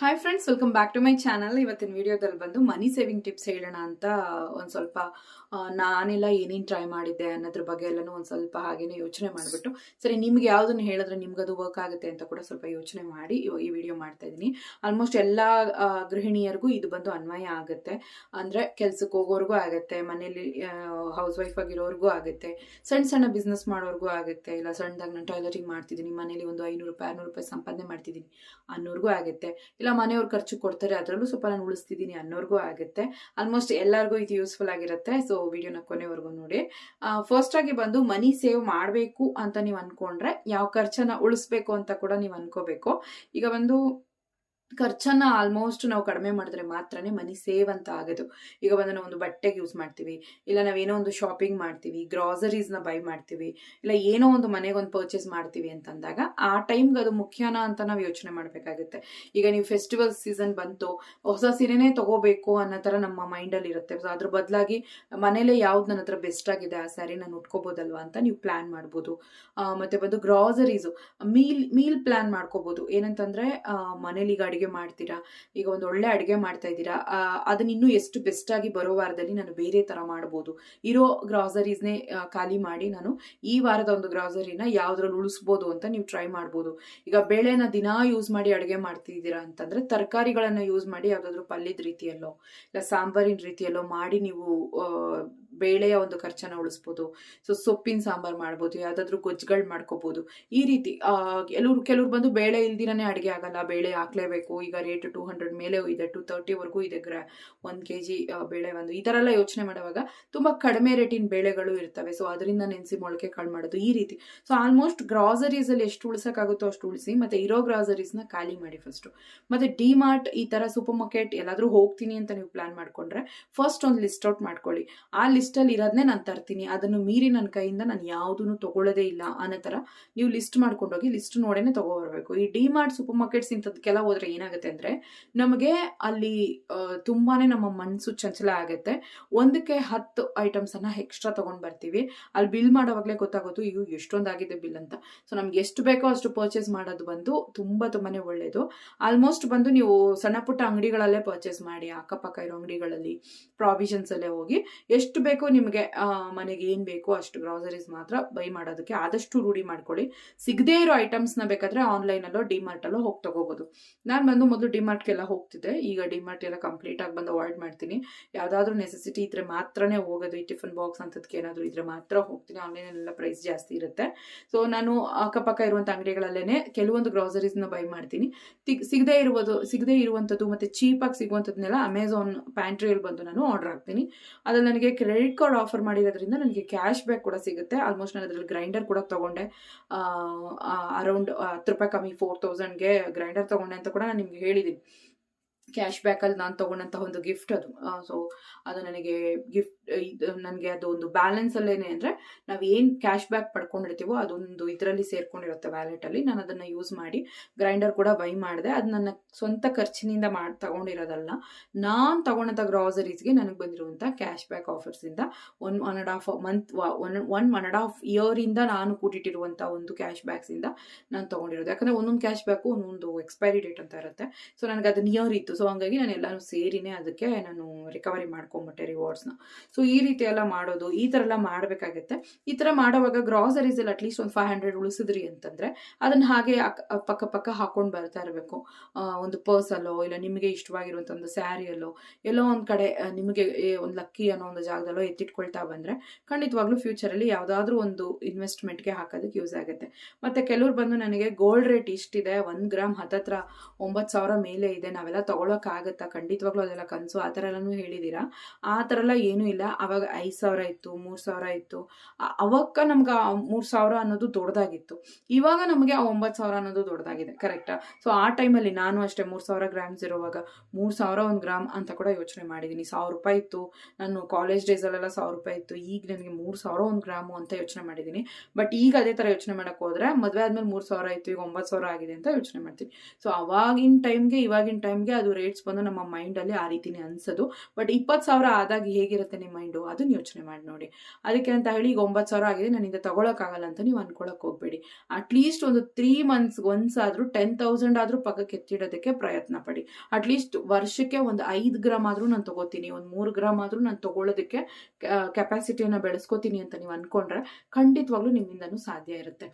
Hi friends welcome back to my channel ಇವತ್ತಿನ ವಿಡಿಯೋದಲ್ಲಿ ಬಂದು ಮನಿ ಸೇವಿಂಗ್ ಟಿಪ್ಸ್ ಹೇಳೋಣ ಅಂತ ಒಂದು ಸ್ವಲ್ಪ ನಾನೆಲ್ಲ ಏನೇನು ಟ್ರೈ ಮಾಡಿದ್ದೆ ಅನ್ನೋದ್ರ ಬಗ್ಗೆ ಎಲ್ಲನೂ ಒಂದು ಸ್ವಲ್ಪ ಹಾಗೇನೆ ಯೋಚನೆ ಮಾಡಿಬಿಟ್ಟು, ಸರಿ, ನಿಮ್ಗೆ ಯಾವುದನ್ನು ಹೇಳಿದ್ರೆ ನಿಮ್ಗೆ ಅದು ವರ್ಕ್ ಆಗುತ್ತೆ ಅಂತ ಕೂಡ ಸ್ವಲ್ಪ ಯೋಚನೆ ಮಾಡಿ ಈ ವಿಡಿಯೋ ಮಾಡ್ತಾ ಇದ್ದೀನಿ. ಆಲ್ಮೋಸ್ಟ್ ಎಲ್ಲ ಗೃಹಿಣಿಯರಿಗೂ ಇದು ಬಂದು ಅನ್ವಯ ಆಗುತ್ತೆ. ಅಂದರೆ ಕೆಲ್ಸಕ್ಕೆ ಹೋಗೋರ್ಗೂ ಆಗುತ್ತೆ, ಮನೇಲಿ ಹೌಸ್ ವೈಫ್ ಆಗಿರೋರ್ಗೂ ಆಗುತ್ತೆ, ಸಣ್ಣ ಸಣ್ಣ ಬಿಸ್ನೆಸ್ ಮಾಡೋರ್ಗೂ ಆಗುತ್ತೆ, ಇಲ್ಲ ಸಣ್ಣದಾಗಿ ನಾನು ಟಾಯ್ಲೆಟಿಂಗ್ ಮಾಡ್ತಿದ್ದೀನಿ, ಮನೇಲಿ ಒಂದು ಐನೂರು ರೂಪಾಯಿ, ಆರ್ನೂರು ರೂಪಾಯಿ ಸಂಪಾದನೆ ಮಾಡ್ತಿದ್ದೀನಿ ಅನ್ನೋರ್ಗೂ ಆಗುತ್ತೆ. ಇಲ್ಲ ಮನೆಯವ್ರು ಖರ್ಚು ಕೊಡ್ತಾರೆ, ಅದರಲ್ಲೂ ಸ್ವಲ್ಪ ನಾನು ಉಳಿಸ್ತಿದ್ದೀನಿ ಅನ್ನೋರ್ಗೂ ಆಗುತ್ತೆ. ಆಲ್ಮೋಸ್ಟ್ ಎಲ್ಲರಿಗೂ ಇದು ಯೂಸ್ಫುಲ್ ಆಗಿರುತ್ತೆ. ಸೊ ವಿಡಿಯೋನ ಕೊನೆವರೆಗೂ ನೋಡಿ. ಫಸ್ಟ್ ಆಗಿ ಬಂದು ಮನಿ ಸೇವ್ ಮಾಡಬೇಕು ಅಂತ ನೀವು ಅನ್ಕೊಂಡ್ರೆ, ಯಾವ ಖರ್ಚನ್ನ ಉಳಿಸ್ಬೇಕು ಅಂತ ಕೂಡ ನೀವು ಅನ್ಕೋಬೇಕು. ಈಗ ಒಂದು ಖರ್ಚನ್ನ ಆಲ್ಮೋಸ್ಟ್ ನಾವು ಕಡಿಮೆ ಮಾಡಿದ್ರೆ ಮಾತ್ರನೇ ಮನಿ ಸೇವ್ ಅಂತ ಆಗೋದು. ಈಗ ಬಂದು ಒಂದು ಬಟ್ಟೆಗೆ ಯೂಸ್ ಮಾಡ್ತೀವಿ, ಇಲ್ಲ ನಾವೇನೋ ಒಂದು ಶಾಪಿಂಗ್ ಮಾಡ್ತೀವಿ ಗ್ರಾಸರೀಸ್ನ ಬೈ ಮಾಡ್ತೀವಿ, ಇಲ್ಲ ಏನೋ ಒಂದು ಮನೆಗೆ ಒಂದು ಪರ್ಚೇಸ್ ಮಾಡ್ತೀವಿ ಅಂತಂದಾಗ ಆ ಟೈಮ್ಗೆ ಅದು ಮುಖ್ಯನಾ ಅಂತ ನಾವು ಯೋಚನೆ ಮಾಡಬೇಕಾಗುತ್ತೆ. ಈಗ ನೀವು ಫೆಸ್ಟಿವಲ್ ಸೀಸನ್ ಬಂತು, ಹೊಸ ಸೀರೆನೇ ತಗೋಬೇಕು ಅನ್ನೋ ಥರ ನಮ್ಮ ಮೈಂಡಲ್ಲಿ ಇರುತ್ತೆ. ಸೊ ಅದ್ರ ಬದಲಾಗಿ ಮನೇಲೇ ಯಾವ್ದು ನನ್ನ ಹತ್ರ ಬೆಸ್ಟ್ ಆಗಿದೆ, ಆ ಸ್ಯಾರಿ ನಾನು ಉಟ್ಕೋಬೋದಲ್ವಾ ಅಂತ ನೀವು ಪ್ಲ್ಯಾನ್ ಮಾಡ್ಬೋದು. ಮತ್ತೆ ಬಂದು ಗ್ರಾಸರೀಸು ಮೀಲ್ ಮೀಲ್ ಪ್ಲ್ಯಾನ್ ಮಾಡ್ಕೋಬೋದು. ಏನಂತಂದರೆ ಮನೇಲಿ ಈಗ ಅಡುಗೆ ಮಾಡ್ತೀರಾ? ಈಗ ಒಂದು ಒಳ್ಳೆ ಅಡುಗೆ ಮಾಡ್ತಾ ಇದ್ದೀರಾ ಅದನ್ನ ಇನ್ನೂ ಎಷ್ಟು ಬೆಸ್ಟ್ ಆಗಿ ಬರೋ ವಾರದಲ್ಲಿ ನಾನು ಬೇರೆ ಥರ ಮಾಡ್ಬೋದು. ಇರೋ ಗ್ರಾಸರೀಸ್ನೇ ಖಾಲಿ ಮಾಡಿ ನಾನು ಈ ವಾರದ ಒಂದು ಗ್ರಾಸರಿನ ಯಾವ್ದ್ರಲ್ಲಿ ಉಳಿಸ್ಬೋದು ಅಂತ ನೀವು ಟ್ರೈ ಮಾಡ್ಬೋದು. ಈಗ ಬೇಳೆನ ದಿನಾ ಯೂಸ್ ಮಾಡಿ ಅಡುಗೆ ಮಾಡ್ತಿದ್ದೀರಾ ಅಂತಂದ್ರೆ ತರಕಾರಿಗಳನ್ನು ಯೂಸ್ ಮಾಡಿ ಯಾವುದಾದ್ರೂ ಪಲ್ಯದ ರೀತಿಯಲ್ಲೋ, ಇಲ್ಲ ಸಾಂಬಾರಿನ ರೀತಿಯಲ್ಲೋ ಮಾಡಿ ನೀವು ಬೇಳೆಯ ಒಂದು ಖರ್ಚನ್ನ ಉಳಿಸ್ಬೋದು. ಸೊ ಸೊಪ್ಪಿನ ಸಾಂಬಾರು ಮಾಡ್ಬೋದು, ಯಾವ್ದಾದ್ರು ಗೊಜ್ಜುಗಳು ಮಾಡ್ಕೋಬೋದು. ಈ ರೀತಿ ಕೆಲವ್ರು ಕೆಲವ್ರು ಬಂದು ಬೇಳೆ ಇಲ್ದಿರನೇ ಅಡುಗೆ ಆಗಲ್ಲ, ಬೇಳೆ ಹಾಕ್ಲೇಬೇಕು, ಈಗ ರೇಟ್ ಟೂ ಹಂಡ್ರೆಡ್ ಮೇಲೆ ಇದೆ ಟು ತರ್ಟಿವರೆಗೂ ಇದೆ ಗ್ರಾ, ಒಂದು ಕೆ ಜಿ ಬೇಳೆ ಒಂದು, ಈ ಥರ ಎಲ್ಲ ಯೋಚನೆ ಮಾಡುವಾಗ ತುಂಬ ಕಡಿಮೆ ರೇಟಿನ ಬೇಳೆಗಳು ಇರ್ತವೆ. ಸೊ ಅದರಿಂದ ನೆನೆಸಿ ಮೊಳಕೆ ಕಾಳು ಮಾಡೋದು ಈ ರೀತಿ. ಸೊ ಆಲ್ಮೋಸ್ಟ್ ಗ್ರಾಸರೀಸಲ್ಲಿ ಎಷ್ಟು ಉಳಿಸೋಕ್ಕಾಗುತ್ತೋ ಅಷ್ಟು ಉಳಿಸಿ, ಮತ್ತು ಇರೋ ಗ್ರಾಸರೀಸ್ನ ಖಾಲಿ ಮಾಡಿ ಫಸ್ಟು ಮತ್ತು ಡಿ ಮಾರ್ಟ್ ಈ ಥರ ಸೂಪರ್ ಮಾರ್ಕೆಟ್ ಎಲ್ಲಾದರೂ ಹೋಗ್ತೀನಿ ಅಂತ ನೀವು ಪ್ಲ್ಯಾನ್ ಮಾಡ್ಕೊಂಡ್ರೆ ಫಸ್ಟ್ ಒಂದು ಲಿಸ್ಟ್ ಔಟ್ ಮಾಡ್ಕೊಳ್ಳಿ. ಆ ಲಿಸ್ಟಲ್ಲಿ ಇರೋದನ್ನೇ ನಾನು ತರ್ತೀನಿ. ಅದನ್ನು ಮೀರಿ ನನ್ನ ಕೈಯಿಂದ ನಾನು ಯಾವುದನ್ನು ತಗೊಳ್ಳೋದೇ ಇಲ್ಲ ಅನ್ನೋ ಥರ ನೀವು ಲಿಸ್ಟ್ ಮಾಡ್ಕೊಂಡೋಗಿ ಲಿಸ್ಟ್ ನೋಡೇನೆ ತಗೊಬರ್ಬೇಕು. ಈ ಡಿ ಮಾರ್ಟ್ ಸೂಪರ್ ಮಾರ್ಕೆಟ್ಸ್ ಇಂಥದ್ದಕ್ಕೆಲ್ಲ ಹೋದ್ರೆ ಏನಾಗುತ್ತೆ ಅಂದರೆ ನಮಗೆ ಅಲ್ಲಿ ತುಂಬಾನೇ ನಮ್ಮ ಮನಸ್ಸು ಚಂಚಲ ಆಗುತ್ತೆ. ಒಂದಕ್ಕೆ ಹತ್ತು ಐಟಮ್ಸನ್ನು ಎಕ್ಸ್ಟ್ರಾ ತೊಗೊಂಡು ಬರ್ತೀವಿ. ಅಲ್ಲಿ ಬಿಲ್ ಮಾಡೋವಾಗಲೇ ಗೊತ್ತಾಗೋದು ಇವು ಎಷ್ಟೊಂದಾಗಿದೆ ಬಿಲ್ ಅಂತ. ಸೊ ನಮ್ಗೆ ಎಷ್ಟು ಬೇಕೋ ಅಷ್ಟು ಪರ್ಚೇಸ್ ಮಾಡೋದು ಬಂದು ತುಂಬ ತುಂಬಾನೇ ಒಳ್ಳೆಯದು ಆಲ್ಮೋಸ್ಟ್ ಬಂದು ನೀವು ಸಣ್ಣ ಪುಟ್ಟ ಅಂಗಡಿಗಳಲ್ಲೇ ಪರ್ಚೇಸ್ ಮಾಡಿ, ಅಕ್ಕಪಕ್ಕ ಇರೋ ಅಂಗಡಿಗಳಲ್ಲಿ ಪ್ರಾವಿಷನ್ಸಲ್ಲೇ ಹೋಗಿ, ಎಷ್ಟು ನಿಮಗೆ ಆ, ಮನೆಗೆ ಏನು ಬೇಕೋ ಅಷ್ಟು ಗ್ರಾಸರೀಸ್ ಮಾತ್ರ ಬೈ ಮಾಡೋದಕ್ಕೆ ಆದಷ್ಟು ರೂಢಿ ಮಾಡ್ಕೊಳ್ಳಿ. ಸಿಗದೇ ಇರೋ ಐಟಮ್ಸ್ನ ಬೇಕಾದರೆ ಆನ್ಲೈನಲ್ಲೋ ಡಿಮಾರ್ಟಲ್ಲೋ ಹೋಗಿ ತೊಗೋಬೋದು. ನಾನು ಬಂದು ಮೊದಲು ಡಿಮಾರ್ಟ್ಗೆಲ್ಲ ಹೋಗ್ತಿದ್ದೆ. ಈಗ ಡಿಮಾರ್ಟ್ ಎಲ್ಲ ಕಂಪ್ಲೀಟ್ ಆಗಿ ಬಂದು ಅವಾಯ್ಡ್ ಮಾಡ್ತೀನಿ. ಯಾವುದಾದ್ರೂ ನೆಸೆಸಿಟಿ ಇದ್ರೆ ಮಾತ್ರನೇ ಹೋಗೋದು. ಈ ಟಿಫನ್ ಬಾಕ್ಸ್ ಅಂತದಕ್ಕೆ ಏನಾದರೂ ಇದ್ರೆ ಮಾತ್ರ ಹೋಗ್ತೀನಿ. ಆನ್ಲೈನಲ್ಲೆಲ್ಲ ಪ್ರೈಸ್ ಜಾಸ್ತಿ ಇರುತ್ತೆ. ಸೊ ನಾನು ಅಕ್ಕಪಕ್ಕ ಇರುವಂಥ ಅಂಗಡಿಗಳಲ್ಲೇ ಕೆಲವೊಂದು ಗ್ರಾಸರೀಸ್ನ ಬೈ ಮಾಡ್ತೀನಿ. ಸಿಗದೇ ಇರುವುದು ಸಿಗದೇ ಇರುವಂಥದ್ದು ಮತ್ತು ಚೀಪಾಗಿ ಸಿಗುವಂಥದ್ದನ್ನೆಲ್ಲ ಅಮೆಝಾನ್ ಪ್ಯಾಂಟ್ರಿಯಲ್ಲಿ ಬಂದು ನಾನು ಆರ್ಡರ್ ಹಾಕ್ತೀನಿ. ಅದ್ರಲ್ಲಿ ನನಗೆ ಕ್ರೆಡಿಟ್ ಕಾರ್ಡ್ ಆಫರ್ ಮಾಡಿರೋದ್ರಿಂದ ನನಗೆ ಕ್ಯಾಶ್ ಬ್ಯಾಕ್ ಕೂಡ ಸಿಗುತ್ತೆ. ಆಲ್ಮೋಸ್ಟ್ ನಾನು ಅದರಲ್ಲಿ ಗ್ರೈಂಡರ್ ಕೂಡ ತೊಗೊಂಡೆ. ಅರೌಂಡ್ ಹತ್ತು ರೂಪಾಯಿ ಕಮ್ಮಿ ಫೋರ್ ತೌಸಂಡ್ಗೆ ಗ್ರೈಂಡರ್ ತೊಗೊಂಡೆ ಅಂತ ಕೂಡ ನಾನು ನಿಮ್ಗೆ ಹೇಳಿದ್ದೀನಿ ಕ್ಯಾಶ್ ಬ್ಯಾಕಲ್ಲಿ ನಾನು ತಗೊಂಡಂತ ಒಂದು ಗಿಫ್ಟ್ ಅದು. ಸೊ ಅದು ನನಗೆ ಗಿಫ್ಟ್ ಇದು ನನಗೆ ಅದು ಒಂದು ಬ್ಯಾಲೆನ್ಸಲ್ಲೇನೆ ಅಂದರೆ ನಾವು ಏನು ಕ್ಯಾಶ್ ಬ್ಯಾಕ್ ಪಡ್ಕೊಂಡಿರ್ತೀವೋ ಅದೊಂದು ಇದರಲ್ಲಿ ಸೇರ್ಕೊಂಡಿರುತ್ತೆ ವ್ಯಾಲೆಟಲ್ಲಿ ನಾನು ಅದನ್ನು ಯೂಸ್ ಮಾಡಿ ಗ್ರೈಂಡರ್ ಕೂಡ ಬೈ ಮಾಡಿದೆ. ಅದು ನನ್ನ ಸ್ವಂತ ಖರ್ಚಿನಿಂದ ಮಾಡಿ, ತಗೊಂಡಿರೋದಲ್ಲ. ನಾನು ತಗೊಂಡಂಥ ಗ್ರಾಸರೀಸ್ಗೆ ನನಗೆ ಬಂದಿರುವಂಥ cash back ಆಫರ್ಸಿಂದ one one and half month one one one and half ಇಯರಿಂದ ನಾನು ಕೂಟಿಟ್ಟಿರುವಂಥ ಒಂದು ಕ್ಯಾಶ್ ಬ್ಯಾಕ್ಸಿಂದ ನಾನು ತೊಗೊಂಡಿರೋದು. ಯಾಕಂದರೆ ಒಂದೊಂದು ಕ್ಯಾಶ್ ಬ್ಯಾಕು ಒಂದೊಂದು ಎಕ್ಸ್ಪೈರಿ ಡೇಟ್ ಅಂತ ಇರುತ್ತೆ. ಸೊ ನನಗೆ ಅದು ನಿಯರ್ ಇತ್ತು. ಸೊ ಹಂಗಾಗಿ ನಾನು ಎಲ್ಲಾನು ಸೇರಿನೇ ಅದಕ್ಕೆ ನಾನು ರಿಕವರಿ ಮಾಡ್ಕೊಂಬಿಟ್ಟೆ ರಿವಾರ್ಡ್ಸ್ನ ಸೊ ಈ ರೀತಿ ಎಲ್ಲ ಮಾಡೋದು, ಈ ಥರ ಎಲ್ಲ ಮಾಡಬೇಕಾಗುತ್ತೆ. ಈ ಥರ ಮಾಡೋವಾಗ ಗ್ರಾಸರೀಸಲ್ಲಿ ಅಟ್ಲೀಸ್ಟ್ ಒಂದು ಫೈವ್ ಹಂಡ್ರೆಡ್ ಉಳಿಸಿದ್ರಿ ಅಂತಂದರೆ, ಅದನ್ನು ಹಾಗೆ ಪಕ್ಕ ಪಕ್ಕ ಹಾಕೊಂಡು ಬರ್ತಾ ಇರಬೇಕು. ಒಂದು ಪರ್ಸಲ್ಲೋ, ಇಲ್ಲ ನಿಮಗೆ ಇಷ್ಟವಾಗಿರುವಂಥ ಒಂದು ಸ್ಯಾರಿಯಲ್ಲೋ, ಎಲ್ಲೋ ಒಂದು ಕಡೆ ನಿಮಗೆ ಒಂದು ಲಕ್ಕಿ ಅನ್ನೋ ಒಂದು ಜಾಗದಲ್ಲೋ ಎತ್ತಿಟ್ಕೊಳ್ತಾ ಬಂದರೆ, ಖಂಡಿತವಾಗ್ಲೂ ಫ್ಯೂಚರಲ್ಲಿ ಯಾವುದಾದ್ರೂ ಒಂದು ಇನ್ವೆಸ್ಟ್ಮೆಂಟ್ಗೆ ಹಾಕೋದಕ್ಕೆ ಯೂಸ್ ಆಗುತ್ತೆ. ಮತ್ತು ಕೆಲವ್ರು ಬಂದು ನನಗೆ ಗೋಲ್ಡ್ ರೇಟ್ ಇಷ್ಟಿದೆ, ಒಂದು ಗ್ರಾಮ್ ಹತ್ತತ್ರ, ಒಂಬತ್ತು ಸಾವಿರ ಮೇಲೆ ಇದೆ, ನಾವೆಲ್ಲ ತೊಗೊಳಕ್ಕಾಗತ್ತಾ? ಖಂಡಿತವಾಗ್ಲೂ ಅದೆಲ್ಲ ಕನಸು. ಆ ಥರ ಎಲ್ಲನೂ ಹೇಳಿದ್ದೀರಾ? ಆ ಥರ ಎಲ್ಲ ಏನೂ ಇಲ್ಲ. ಅವಾಗ ಐದು ಸಾವಿರ ಇತ್ತು, ಮೂರು ಸಾವಿರ ಇತ್ತು. ಅವಕ್ಕ ನಮ್ಗೆ ಮೂರು ಸಾವಿರ ಅನ್ನೋದು ದೊಡ್ಡದಾಗಿತ್ತು ಇವಾಗ ನಮಗೆ ಆ ಒಂಬತ್ತು ಸಾವಿರ ಅನ್ನೋದು ದೊಡ್ಡದಾಗಿದೆ ಕರೆಕ್ಟಾ? ಸೊ, ಆ ಟೈಮಲ್ಲಿ ನಾನು ಅಷ್ಟೇ ಮೂರು ಸಾವಿರ ಗ್ರಾಮ್ಸ್ ಇರುವಾಗ ಮೂರು ಸಾವಿರ ಒಂದು ಗ್ರಾಮ್ ಅಂತ ಕೂಡ ಯೋಚನೆ ಮಾಡಿದ್ದೀನಿ. ಸಾವಿರ ರೂಪಾಯಿ ಇತ್ತು. ನಾನು ಕಾಲೇಜ್ ಡೇಸಲ್ಲೆಲ್ಲ ಸಾವಿರ ರೂಪಾಯಿ ಇತ್ತು. ಈಗ ನನಗೆ ಮೂರು ಸಾವಿರ ಒಂದು ಗ್ರಾಮು ಅಂತ ಯೋಚನೆ ಮಾಡಿದ್ದೀನಿ. ಬಟ್ ಈಗ ಅದೇ ಥರ ಯೋಚನೆ ಮಾಡೋಕ್ಕೆ ಹೋದರೆ ಮದುವೆ ಆದಮೇಲೆ ಮೂರು ಸಾವಿರ ಇತ್ತು, ಈಗ ಒಂಬತ್ತು ಸಾವಿರ ಆಗಿದೆ ಅಂತ ಯೋಚನೆ ಮಾಡ್ತೀನಿ. ಸೊ, ಅವಾಗಿನ ಟೈಮ್ಗೆ, ಇವಾಗಿನ ಟೈಮ್ಗೆ ಅದು ರೇಟ್ಸ್ ಬಂದು ನಮ್ಮ ಮೈಂಡಲ್ಲಿ ಆ ರೀತಿನೇ ಅನ್ಸೋದು. ಬಟ್ ಇಪ್ಪತ್ತು ಸಾವಿರ ಆದಾಗ ಹೇಗಿರುತ್ತೆ ನಿಮ್ಮ ಮೈಂಡು ಅದನ್ನ ಯೋಚನೆ ಮಾಡಿ ನೋಡಿ. ಅದಕ್ಕೆ ಅಂತ ಹೇಳಿ ಈಗ ಒಂಬತ್ತು ಸಾವಿರ ಆಗಿದೆ ನನ್ನಿಂದ ತಗೊಳಕ್ಕಾಗಲ್ಲ ಅಂತ ನೀವು ಅನ್ಕೊಳಕ್ ಹೋಗ್ಬೇಡಿ. ಅಟ್ಲೀಸ್ಟ್ ಒಂದು ತ್ರೀ ಮಂತ್ಸ್ ಒನ್ಸ್ ಆದರೂ ಟೆನ್ ತೌಸಂಡ್ ಆದರೂ ಪಕ್ಕಕ್ಕೆ ಎತ್ತಿಡೋದಕ್ಕೆ ಪ್ರಯತ್ನ ಪಡಿ. ಅಟ್ಲೀಸ್ಟ್ ವರ್ಷಕ್ಕೆ ಒಂದು ಐದು ಗ್ರಾಮ್ ಆದರೂ ನಾನು ತಗೋತೀನಿ. ಒಂದು ಮೂರು ಗ್ರಾಮ್ ಆದರೂ ನಾನು ತಗೊಳ್ಳೋದಕ್ಕೆ ಕೆಪಾಸಿಟಿಯನ್ನು ಬೆಳೆಸ್ಕೋತೀನಿ ಅಂತ ನೀವು ಅನ್ಕೊಂಡ್ರೆ ಖಂಡಿತವಾಗ್ಲೂ ನಿಮ್ಮಿಂದನೂ ಸಾಧ್ಯ ಇರುತ್ತೆ.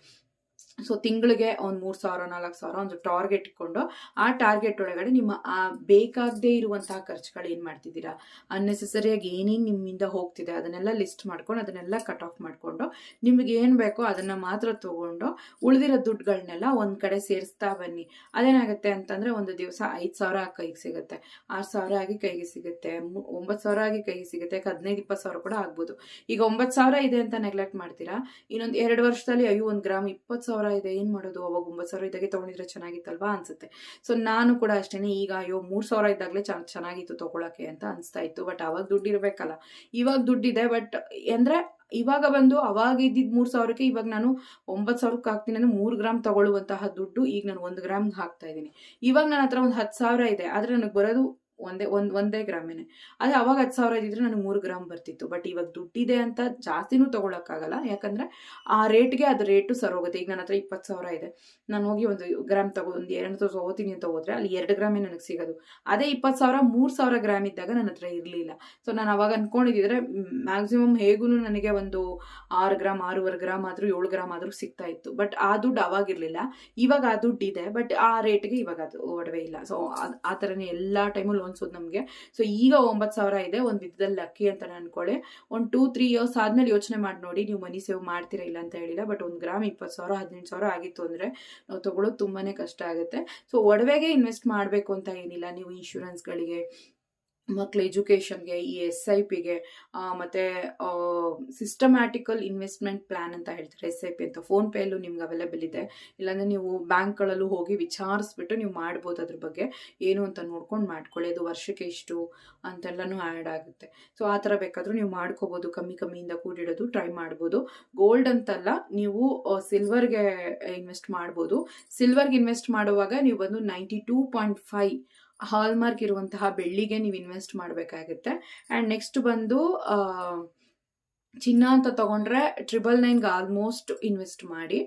ಸೊ ತಿಂಗಳಿಗೆ ಒಂದು ಮೂರು ಸಾವಿರ, ನಾಲ್ಕು ಸಾವಿರ ಒಂದು ಟಾರ್ಗೆಟ್ ಇಟ್ಕೊಂಡು ಆ ಟಾರ್ಗೆಟ್ ಒಳಗಡೆ ನಿಮ್ಮ, ಆ, ಬೇಕಾಗದೇ ಇರುವಂತಹ ಖರ್ಚುಗಳು ಏನು ಮಾಡ್ತಿದ್ದೀರಾ? ಅನ್ನೆಸೆಸರಿಯಾಗಿ ಏನೇನು ನಿಮ್ಮಿಂದ ಹೋಗ್ತಿದೆ ಅದನ್ನೆಲ್ಲ ಲಿಸ್ಟ್ ಮಾಡ್ಕೊಂಡು ಅದನ್ನೆಲ್ಲ ಕಟ್ ಆಫ್ ಮಾಡಿಕೊಂಡು ನಿಮಗೆ ಏನು ಬೇಕೋ ಅದನ್ನು ಮಾತ್ರ ತೊಗೊಂಡು ಉಳಿದಿರೋ ದುಡ್ಡುಗಳನ್ನೆಲ್ಲ ಒಂದು ಕಡೆ ಸೇರಿಸ್ತಾ ಬನ್ನಿ. ಅದೇನಾಗುತ್ತೆ ಅಂತಂದರೆ ಒಂದು ದಿವಸ ಐದು ಸಾವಿರ ಕೈಗೆ ಸಿಗುತ್ತೆ. ಆರು ಸಾವಿರ ಆಗಿ ಕೈಗೆ ಸಿಗುತ್ತೆ. ಒಂಬತ್ತು ಸಾವಿರ ಆಗಿ ಕೈಗೆ ಸಿಗುತ್ತೆ. ಹದಿನೈದು, ಇಪ್ಪತ್ತು ಸಾವಿರ ಕೂಡ ಆಗ್ಬೋದು. ಈಗ ಒಂಬತ್ತು ಸಾವಿರ ಇದೆ ಅಂತ ನೆಗ್ಲೆಕ್ಟ್ ಮಾಡ್ತೀರಾ? ಇನ್ನೊಂದು ಎರಡು ವರ್ಷದಲ್ಲಿ ಅಯ್ಯೋ, ಒಂದು ಗ್ರಾಮ್ ಇಪ್ಪತ್ತು ಇದೆ, ಏನು ಮಾಡೋದು? ಅವಾಗ ಒಂಬತ್ತು ಸಾವಿರ ಇದ್ದಾಗೆ ತೊಗೊಂಡಿದ್ರೆ ಚೆನ್ನಾಗಿತ್ತಲ್ವಾ ಅನ್ಸುತ್ತೆ. ಸೊ ನಾನು ಕೂಡ ಅಷ್ಟೇ ಈಗ ಅಯ್ಯೋ, ಮೂರು ಸಾವಿರ ಇದ್ದಾಗಲೇ ಚೆನ್ನ ಚೆನ್ನಾಗಿತ್ತು ತೊಗೊಳಕ್ಕೆ ಅಂತ ಅನಿಸ್ತಾ ಇತ್ತು. ಬಟ್ ಅವಾಗ ದುಡ್ಡು ಇರಬೇಕಲ್ಲ. ಇವಾಗ ದುಡ್ಡಿದೆ ಬಟ್ ಅಂದರೆ ಇವಾಗ ಬಂದು ಅವಾಗ ಇದ್ದಿದ್ದ ಮೂರು ಸಾವಿರಕ್ಕೆ ಇವಾಗ ನಾನು ಒಂಬತ್ತು ಸಾವಿರಕ್ಕೆ ಹಾಕ್ತೀನಿ ಅಂದರೆ ಮೂರು ಗ್ರಾಮ್ ತಗೊಳ್ಳುವಂತಹ ದುಡ್ಡು ಈಗ ನಾನು ಒಂದು ಗ್ರಾಮ್ಗೆ ಹಾಕ್ತಾ ಇದ್ದೀನಿ. ಇವಾಗ ನನ್ನ ಹತ್ರ ಒಂದು ಹತ್ತು ಸಾವಿರ ಇದೆ, ಆದರೆ ನನಗೆ ಬರೋದು ಒಂದೇ, ಒಂದು, ಒಂದೇ ಗ್ರಾಮೇನೆ. ಅದೇ ಅವಾಗ ಹತ್ತು ಸಾವಿರ ಇದ್ದಿದ್ರೆ ನನಗೆ ಮೂರು ಗ್ರಾಮ್ ಬರ್ತಿತ್ತು. ಬಟ್ ಇವಾಗ ದುಡ್ಡಿದೆ ಅಂತ ಜಾಸ್ತಿನೂ ತೊಗೊಳಕ್ಕಾಗಲ್ಲ. ಯಾಕಂದರೆ ಆ ರೇಟ್ಗೆ ಅದು ರೇಟು ಸರೋಗುತ್ತೆ ಈಗ ನನ್ನ ಹತ್ರ ಇಪ್ಪತ್ತು ಸಾವಿರ ಇದೆ. ನಾನು ಹೋಗಿ ಒಂದು ಗ್ರಾಮ್ ತಗೋ, ಒಂದು ಎರಡು ತಗೋತೀನಿ ಅಂತ ಹೋದ್ರೆ ಅಲ್ಲಿ ಎರಡು ಗ್ರಾಮೇ ನನಗೆ ಸಿಗೋದು. ಅದೇ ಇಪ್ಪತ್ತು ಸಾವಿರ, ಮೂರು ಸಾವಿರ ಗ್ರಾಮ್ ಇದ್ದಾಗ ನನ್ನ ಹತ್ರ ಇರಲಿಲ್ಲ. ಸೊ ನಾನು ಅವಾಗ ಅಂದ್ಕೊಂಡಿದ್ದಿದ್ರೆ ಮ್ಯಾಕ್ಸಿಮಮ್ ಹೇಗೂ ನನಗೆ ಒಂದು ಆರು ಗ್ರಾಮ್, ಆರೂವರೆ ಗ್ರಾಮ್ ಆದರೂ, ಏಳು ಗ್ರಾಮ್ ಆದರೂ ಸಿಗ್ತಾ ಇತ್ತು. ಬಟ್ ಆ ದುಡ್ಡು ಅವಾಗಿರಲಿಲ್ಲ ಇವಾಗ ಆ ದುಡ್ಡು ಇದೆ. ಬಟ್ ಆ ರೇಟ್ಗೆ ಇವಾಗ ಅದು ಒಡವೆ ಇಲ್ಲ. ಸೊ ಆ ಥರನೇ ಎಲ್ಲ ಟೈಮಲ್ಲಿ ಅನ್ಸೋದು ನಮಗೆ. ಸೊ ಈಗ ಒಂಬತ್ತು ಸಾವಿರ ಇದೆ, ಒಂದು ವಿಧದಲ್ಲಿ ಲಕ್ಕಿ ಅಂತ ಅನ್ಕೊಳ್ಳಿ. ಒಂದು ಟೂ ತ್ರೀ ಇಯರ್ಸ್ ಆದ್ಮೇಲೆ ಯೋಚನೆ ಮಾಡಿ ನೋಡಿ, ನೀವು ಮನಿ ಸೇವ್ ಮಾಡ್ತೀರಾ ಇಲ್ಲ ಅಂತ ಹೇಳಿಲ್ಲ ಬಟ್ ಒಂದು ಗ್ರಾಮ್ ಇಪ್ಪತ್ತು ಸಾವಿರ, ಹದಿನೆಂಟು ಸಾವಿರ ಆಗಿತ್ತು ಅಂದರೆ ನಾವು ತಗೊಳ್ಳೋದು ತುಂಬಾ ಕಷ್ಟ ಆಗುತ್ತೆ. ಸೊ ಒಡವೆಗೆ ಇನ್ವೆಸ್ಟ್ ಮಾಡಬೇಕು ಅಂತ ಏನಿಲ್ಲ, ನೀವು ಇನ್ಶೂರೆನ್ಸ್ಗಳಿಗೆ ಮಕ್ಳ ಎಜುಕೇಷನ್ಗೆ, ಈ ಎಸ್ ಐ ಪಿಗೆ ಮತ್ತು ಸಿಸ್ಟಮ್ಯಾಟಿಕಲ್ ಇನ್ವೆಸ್ಟ್ಮೆಂಟ್ ಪ್ಲ್ಯಾನ್ ಅಂತ ಹೇಳ್ತಾರೆ ಎಸ್ ಐ ಪಿ ಅಂತ. ಫೋನ್ಪೇಯಲ್ಲೂ ನಿಮ್ಗೆ ಅವೈಲೇಬಲ್ ಇದೆ. ಇಲ್ಲಾಂದರೆ ನೀವು ಬ್ಯಾಂಕ್ಗಳಲ್ಲೂ ಹೋಗಿ ವಿಚಾರಿಸ್ಬಿಟ್ಟು ನೀವು ಮಾಡ್ಬೋದು ಅದ್ರ ಬಗ್ಗೆ. ಏನು ಅಂತ ನೋಡ್ಕೊಂಡು ಮಾಡ್ಕೊಳ್ಳಿ. ಅದು ವರ್ಷಕ್ಕೆ ಇಷ್ಟು ಅಂತೆಲ್ಲನೂ ಆ್ಯಡ್ ಆಗುತ್ತೆ. ಸೊ ಆ ಥರ ಬೇಕಾದರೂ ನೀವು ಮಾಡ್ಕೋಬೋದು. ಕಮ್ಮಿ ಕಮ್ಮಿಯಿಂದ ಕೂಡಿಡೋದು ಟ್ರೈ ಮಾಡ್ಬೋದು. ಗೋಲ್ಡ್ ಅಂತಲ್ಲ ನೀವು ಸಿಲ್ವರ್ಗೆ ಇನ್ವೆಸ್ಟ್ ಮಾಡ್ಬೋದು. ಸಿಲ್ವರ್ಗೆ ಇನ್ವೆಸ್ಟ್ ಮಾಡುವಾಗ ನೀವು ಬಂದು ninety two point five hallmark ಇರುವಂತಹ ಬೆಳ್ಳಿಗೆ ನೀವು ಇನ್ವೆಸ್ಟ್ ಮಾಡಬೇಕಾಗುತ್ತೆ. ಆ್ಯಂಡ್ ನೆಕ್ಸ್ಟ್ ಬಂದು ಚಿನ್ನ ಅಂತ ತಗೊಂಡ್ರೆ ಟ್ರಿಬಲ್ ನೈನ್ಗೆ ಆಲ್ಮೋಸ್ಟ್ ಇನ್ವೆಸ್ಟ್ ಮಾಡಿ.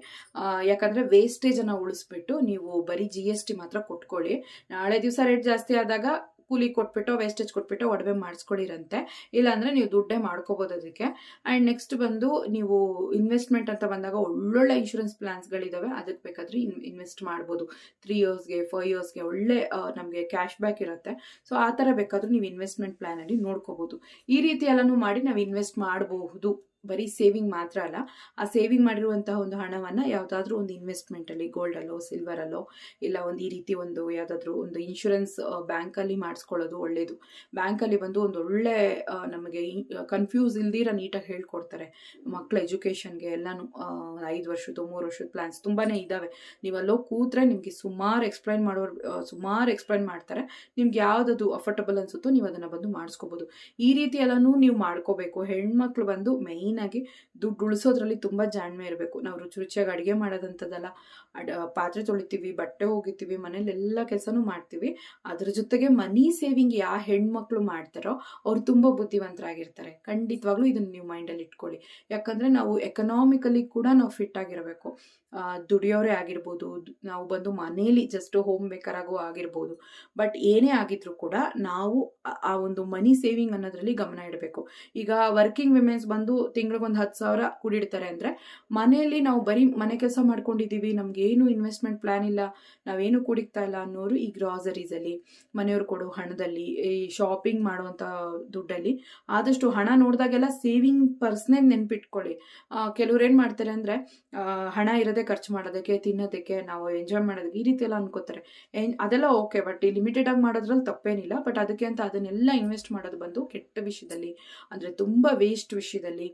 ಯಾಕಂದರೆ ವೇಸ್ಟೇಜನ್ನು ಉಳಿಸ್ಬಿಟ್ಟು ನೀವು ಬರೀ ಜಿ ಎಸ್ ಟಿ ಮಾತ್ರ ಕೊಟ್ಕೊಳ್ಳಿ. ನಾಳೆ ದಿವಸ ರೇಟ್ ಜಾಸ್ತಿ ಆದಾಗ ಕೂಲಿ ಕೊಟ್ಬಿಟ್ಟು ವೇಸ್ಟೇಜ್ ಕೊಟ್ಬಿಟ್ಟು ಒಡವೆ ಮಾಡಿಸ್ಕೊಳ್ಳಿರಂತೆ ಇಲ್ಲಾಂದ್ರೆ ನೀವು ದುಡ್ಡೇ ಮಾಡ್ಕೋಬಹುದು ಅದಕ್ಕೆ. ಆ್ಯಂಡ್ ನೆಕ್ಸ್ಟ್ ಬಂದು ನೀವು ಇನ್ವೆಸ್ಟ್ಮೆಂಟ್ ಅಂತ ಬಂದಾಗ ಒಳ್ಳೊಳ್ಳೆ ಇನ್ಶೂರೆನ್ಸ್ ಪ್ಲಾನ್ಸ್ಗಳಿದ್ದಾವೆ ಅದಕ್ಕೆ ಬೇಕಾದ್ರೆ ಇನ್ ಇನ್ವೆಸ್ಟ್ ಮಾಡ್ಬೋದು. ತ್ರೀ ಇಯರ್ಸ್ಗೆ ಫೈವ್ ಇಯರ್ಸ್ಗೆ ಒಳ್ಳೆ ನಮಗೆ ಕ್ಯಾಶ್ ಬ್ಯಾಕ್ ಇರುತ್ತೆ. ಸೊ ಆ ಥರ ಬೇಕಾದ್ರೂ ನೀವು ಇನ್ವೆಸ್ಟ್ಮೆಂಟ್ ಪ್ಲ್ಯಾನಲ್ಲಿ ನೋಡ್ಕೋಬೋದು. ಈ ರೀತಿ ಎಲ್ಲನೂ ಮಾಡಿ ನಾವು ಇನ್ವೆಸ್ಟ್ ಮಾಡಬಹುದು. ಬರೀ ಸೇವಿಂಗ್ ಮಾತ್ರ ಅಲ್ಲ, ಆ ಸೇವಿಂಗ್ ಮಾಡಿರುವಂತಹ ಒಂದು ಹಣವನ್ನು ಯಾವುದಾದ್ರೂ ಒಂದು ಇನ್ವೆಸ್ಟ್ಮೆಂಟಲ್ಲಿ ಗೋಲ್ಡಲ್ಲೋ ಸಿಲ್ವರಲ್ಲೋ ಇಲ್ಲ ಒಂದು ಈ ರೀತಿ ಒಂದು ಯಾವುದಾದ್ರೂ ಒಂದು ಇನ್ಶೂರೆನ್ಸ್ ಬ್ಯಾಂಕಲ್ಲಿ ಮಾಡಿಸ್ಕೊಳ್ಳೋದು ಒಳ್ಳೆಯದು ಬ್ಯಾಂಕಲ್ಲಿ ಬಂದು ಒಂದು ಒಳ್ಳೆ ನಮಗೆ ಕನ್ಫ್ಯೂಸ್ ಇಲ್ದಿರ ನೀಟಾಗಿ ಹೇಳ್ಕೊಡ್ತಾರೆ. ಮಕ್ಕಳ ಎಜುಕೇಷನ್ಗೆ ಎಲ್ಲನೂ ಐದು ವರ್ಷದ್ದು, ಮೂರು ವರ್ಷದ ಪ್ಲ್ಯಾನ್ಸ್ ತುಂಬಾ ಇದ್ದಾವೆ ನೀವು ಅಲ್ಲೋ ಕೂತ್ರೆ ನಿಮಗೆ ಸುಮಾರು ಎಕ್ಸ್ಪ್ಲೈನ್ ಮಾಡೋರು ಸುಮಾರು ಎಕ್ಸ್ಪ್ಲೈನ್ ಮಾಡ್ತಾರೆ. ನಿಮ್ಗೆ ಯಾವುದದು ಅಫರ್ಟಬಲ್ ಅನ್ಸುತ್ತೋ ನೀವು ಅದನ್ನು ಬಂದು ಮಾಡಿಸ್ಕೋಬೋದು. ಈ ರೀತಿ ಎಲ್ಲನೂ ನೀವು ಮಾಡ್ಕೋಬೇಕು. ಹೆಣ್ಮಕ್ಳು ಬಂದು ಮೇಯ್ನಾಗಿ ದುಡ್ಡು ಉಳಿಸೋದ್ರಲ್ಲಿ ತುಂಬ ಜಾಣ್ಮೆ ಇರಬೇಕು. ನಾವು ರುಚಿ ರುಚಿಯಾಗಿ ಅಡುಗೆ ಮಾಡೋದಂಥದ್ದಲ್ಲ, ಅಡ ಪಾತ್ರೆ ತೊಳಿತೀವಿ, ಬಟ್ಟೆ ಹೋಗಿತೀವಿ ಮನೇಲಿ ಎಲ್ಲ ಕೆಲಸನೂ ಮಾಡ್ತೀವಿ. ಅದ್ರ ಜೊತೆಗೆ ಮನಿ ಸೇವಿಂಗ್ ಯಾವ ಹೆಣ್ಮಕ್ಳು ಮಾಡ್ತಾರೋ ಅವ್ರು ತುಂಬ ಬುದ್ಧಿವಂತರಾಗಿರ್ತಾರೆ. ಖಂಡಿತವಾಗ್ಲೂ ಇದನ್ನು ನೀವು ಮೈಂಡಲ್ಲಿ ಇಟ್ಕೊಳ್ಳಿ. ಯಾಕಂದರೆ ನಾವು ಎಕನಾಮಿಕಲಿ ಕೂಡ ನಾವು ಫಿಟ್ ಆಗಿರಬೇಕು. ದುಡಿಯೋರೇ ಆಗಿರ್ಬೋದು ನಾವು ಬಂದು ಮನೇಲಿ ಜಸ್ಟ್ ಹೋಮ್ ಮೇಕರಾಗೂ ಆಗಿರ್ಬೋದು. ಬಟ್ ಏನೇ ಆಗಿದ್ರು ಕೂಡ ನಾವು ಆ- ಆ ಒಂದು ಮನಿ ಸೇವಿಂಗ್ ಅನ್ನೋದ್ರಲ್ಲಿ ಗಮನ ಇಡಬೇಕು. ಈಗ ವರ್ಕಿಂಗ್ ವಿಮೆನ್ಸ್ ಬಂದು ತಿಂಗಳಿಗೊಂದು ಹತ್ತು ಸಾವಿರ ಕೂಡಿಡ್ತಾರೆ ಅಂದರೆ ಮನೆಯಲ್ಲಿ ನಾವು ಬರೀ ಮನೆ ಕೆಲಸ ಮಾಡ್ಕೊಂಡಿದ್ದೀವಿ, ನಮಗೇನು ಇನ್ವೆಸ್ಟ್ಮೆಂಟ್ ಪ್ಲ್ಯಾನ್ ಇಲ್ಲ, ನಾವೇನು ಕುಡಿಕ್ತಾ ಇಲ್ಲ ಅನ್ನೋರು ಈ ಗ್ರಾಸರೀಸಲ್ಲಿ ಮನೆಯವ್ರು ಕೊಡೋ ಹಣದಲ್ಲಿ, ಈ ಶಾಪಿಂಗ್ ಮಾಡುವಂಥ ದುಡ್ಡಲ್ಲಿ ಆದಷ್ಟು ಹಣ ನೋಡಿದಾಗೆಲ್ಲ ಸೇವಿಂಗ್ ಪರ್ಸ್ನೇ ನೆನ್ಪಿಟ್ಕೊಳ್ಳಿ. ಕೆಲವ್ರು ಏನು ಮಾಡ್ತಾರೆ ಅಂದರೆ ಹಣ ಇರೋದೇ ಖರ್ಚು ಮಾಡೋದಕ್ಕೆ, ತಿನ್ನೋದಕ್ಕೆ ನಾವು ಎಂಜಾಯ್ ಮಾಡೋದಕ್ಕೆ ಈ ರೀತಿ ಎಲ್ಲ ಅನ್ಕೋತಾರೆ ಅದೆಲ್ಲ ಓಕೆ ಬಟ್ ಲಿಮಿಟೆಡ್ ಆಗಿ ಮಾಡೋದ್ರಲ್ಲಿ ತಪ್ಪೇನಿಲ್ಲ ಬಟ್ ಅದಕ್ಕೆ ಅಂತ ಅದನ್ನೆಲ್ಲ ಇನ್ವೆಸ್ಟ್ ಮಾಡೋದು ಬಂದು ಕೆಟ್ಟ ವಿಷಯದಲ್ಲಿ, ಅಂದರೆ ತುಂಬ ವೇಸ್ಟ್ ವಿಷಯದಲ್ಲಿ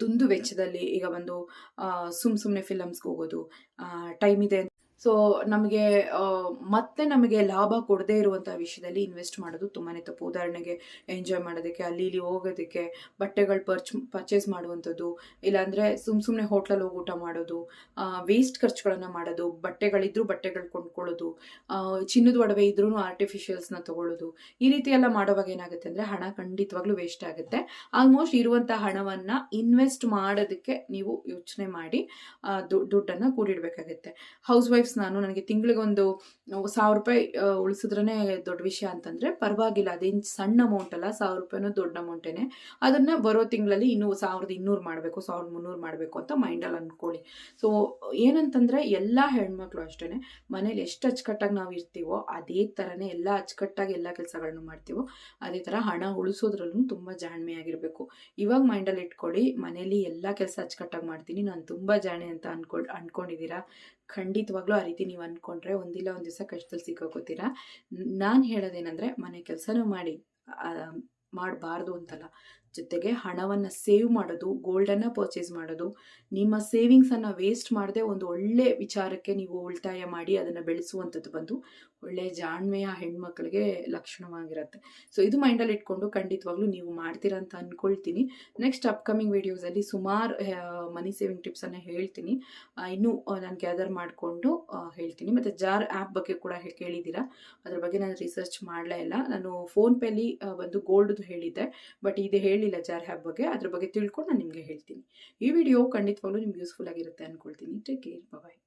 ದುಂದು ವೆಚ್ಚದಲ್ಲಿ ಈಗ ಒಂದು ಸುಮ್ ಸುಮ್ಮನೆ ಫಿಲಮ್ಸ್ಗೆ ಹೋಗೋದು ಟೈಮ್ ಇದೆ ಸೊ ನಮಗೆ ಮತ್ತೆ ನಮಗೆ ಲಾಭ ಕೊಡದೇ ಇರುವಂಥ ವಿಷಯದಲ್ಲಿ ಇನ್ವೆಸ್ಟ್ ಮಾಡೋದು ತುಂಬಾ ತಪ್ಪು. ಉದಾಹರಣೆಗೆ ಎಂಜಾಯ್ ಮಾಡೋದಕ್ಕೆ, ಅಲ್ಲಿ ಇಲ್ಲಿ ಹೋಗೋದಕ್ಕೆ, ಬಟ್ಟೆಗಳು ಪರ್ಚ್ ಪರ್ಚೇಸ್ ಮಾಡುವಂಥದ್ದು, ಇಲ್ಲಾಂದ್ರೆ ಸುಮ್ ಸುಮ್ಮನೆ ಹೋಟ್ಲಲ್ಲಿ ಹೋಗಿ ಊಟ ಮಾಡೋದು ವೇಸ್ಟ್ ಖರ್ಚುಗಳನ್ನು ಮಾಡೋದು, ಬಟ್ಟೆಗಳಿದ್ರು ಬಟ್ಟೆಗಳು ಕೊಂಡ್ಕೊಳ್ಳೋದು ಚಿನ್ನದ ಒಡವೆ ಇದ್ರೂ ಆರ್ಟಿಫಿಷಿಯಲ್ಸ್ನ ತಗೊಳ್ಳೋದು. ಈ ರೀತಿ ಎಲ್ಲ ಮಾಡೋವಾಗ ಏನಾಗುತ್ತೆ ಅಂದ್ರೆ ಹಣ ಖಂಡಿತವಾಗ್ಲೂ ವೇಸ್ಟ್ ಆಗುತ್ತೆ. ಆಲ್ಮೋಸ್ಟ್ ಇರುವಂಥ ಹಣವನ್ನು ಇನ್ವೆಸ್ಟ್ ಮಾಡೋದಕ್ಕೆ ನೀವು ಯೋಚನೆ ಮಾಡಿ ದುಡ್ಡನ್ನ ಕೂಡಿಡಬೇಕಾಗುತ್ತೆ. ಹೌಸ್ ವೈಫ್ಸ್ ನಾನು ನನಗೆ ತಿಂಗಳಿಗೊಂದು ಸಾವಿರ ರೂಪಾಯಿ ಉಳಿಸಿದ್ರೇ ದೊಡ್ಡ ವಿಷಯ ಅಂತಂದರೆ ಪರವಾಗಿಲ್ಲ. ಅದೇನು ಸಣ್ಣ ಅಮೌಂಟ್ ಅಲ್ಲ, ಸಾವಿರ ರೂಪಾಯಿನೂ ದೊಡ್ಡ ಅಮೌಂಟೇನೆ ಅದನ್ನು ಬರೋ ತಿಂಗಳಲ್ಲಿ ಇನ್ನೂ ಸಾವಿರದ ಇನ್ನೂರು ಮಾಡಬೇಕು, ಸಾವಿರದ ಮುನ್ನೂರು ಮಾಡಬೇಕು ಅಂತ ಮೈಂಡಲ್ಲಿ ಅಂದ್ಕೊಳ್ಳಿ ಸೊ ಏನಂತಂದರೆ ಎಲ್ಲ ಹೆಣ್ಮಕ್ಳು ಅಷ್ಟೇ ಮನೇಲಿ ಎಷ್ಟು ಅಚ್ಚುಕಟ್ಟಾಗಿ ನಾವು ಇರ್ತೀವೋ ಅದೇ ಥರನೇ ಎಲ್ಲ ಅಚ್ಚುಕಟ್ಟಾಗಿ ಎಲ್ಲ ಕೆಲಸಗಳನ್ನು ಮಾಡ್ತೀವೋ ಅದೇ ಥರ ಹಣ ಉಳಿಸೋದ್ರಲ್ಲೂ ತುಂಬ ಜಾಣ್ಮೆಯಾಗಿರಬೇಕು ಇವಾಗ ಮೈಂಡಲ್ಲಿ ಇಟ್ಕೊಳ್ಳಿ, ಮನೇಲಿ ಎಲ್ಲ ಕೆಲಸ ಅಚ್ಚುಕಟ್ಟಾಗಿ ಮಾಡ್ತೀನಿ, ನಾನು ತುಂಬ ಜಾಣೆ ಅಂತ ಅನ್ಕೊಂಡು ಅಂದ್ಕೊಂಡಿದ್ದೀರಾ ಖಂಡಿತವಾಗ್ಲೂ ಆ ರೀತಿ ನೀವು ಅಂದ್ಕೊಂಡ್ರೆ ಒಂದಿಲ್ಲ, ಒಂದು ದಿವಸ ಕಷ್ಟದಲ್ಲಿ ಸಿಕ್ಕೋಕೋತೀರಾ? ನಾನು ಹೇಳೋದೇನೆಂದರೆ ಮನೆ ಕೆಲಸನೂ ಮಾಡಿ ಮಾಡಬಾರ್ದು ಅಂತಲ್ಲ. ಜೊತೆಗೆ ಹಣವನ್ನು ಸೇವ್ ಮಾಡೋದು, ಗೋಲ್ಡನ್ನು ಪರ್ಚೇಸ್ ಮಾಡೋದು, ನಿಮ್ಮ ಸೇವಿಂಗ್ಸನ್ನು ವೇಸ್ಟ್ ಮಾಡದೆ ಒಂದು ಒಳ್ಳೆ ವಿಚಾರಕ್ಕೆ ನೀವು ಉಳಿತಾಯ ಮಾಡಿ ಅದನ್ನು ಬೆಳೆಸುವಂಥದ್ದು ಬಂದು ಒಳ್ಳೆಯ ಜಾಣ್ಮೆಯ ಹೆಣ್ಮಕ್ಳಿಗೆ ಲಕ್ಷಣವಾಗಿರುತ್ತೆ. ಸೊ ಇದು ಮೈಂಡಲ್ಲಿ ಇಟ್ಕೊಂಡು ಖಂಡಿತವಾಗ್ಲೂ ನೀವು ಮಾಡ್ತೀರಾ ಅಂತ ಅಂದ್ಕೊಳ್ತೀನಿ ನೆಕ್ಸ್ಟ್ ಅಪ್ಕಮಿಂಗ್ ವೀಡಿಯೋಸಲ್ಲಿ ಸುಮಾರು ಮನಿ ಸೇವಿಂಗ್ ಟಿಪ್ಸನ್ನು ಹೇಳ್ತೀನಿ. ಇನ್ನೂ ನಾನು ಗ್ಯಾದರ್ ಮಾಡಿಕೊಂಡು ಹೇಳ್ತೀನಿ. ಮತ್ತು ಜಾರ್ ಆ್ಯಪ್ ಬಗ್ಗೆ ಕೂಡ ಕೇಳಿದ್ದೀರಾ? ಅದ್ರ ಬಗ್ಗೆ ನಾನು ರಿಸರ್ಚ್ ಮಾಡಲೇ ಇಲ್ಲ. ನಾನು ಫೋನ್ಪೇಲಿ ಬಂದು ಗೋಲ್ಡ್ದು ಹೇಳಿದ್ದೆ. ಬಟ್ ಇದು ಹೇಳಿಲ್ಲ ಜಾರ್ ಆ್ಯಪ್ ಬಗ್ಗೆ. ಅದ್ರ ಬಗ್ಗೆ ತಿಳ್ಕೊಂಡು ನಾನು ನಿಮಗೆ ಹೇಳ್ತೀನಿ. ಈ ವಿಡಿಯೋ ಖಂಡಿತವಾಗ್ಲೂ ನಿಮ್ಗೆ ಯೂಸ್ಫುಲ್ ಆಗಿರುತ್ತೆ ಅಂದ್ಕೊಳ್ತೀನಿ ಟೇಕ್ ಕೇರ್ ಬಾಯ್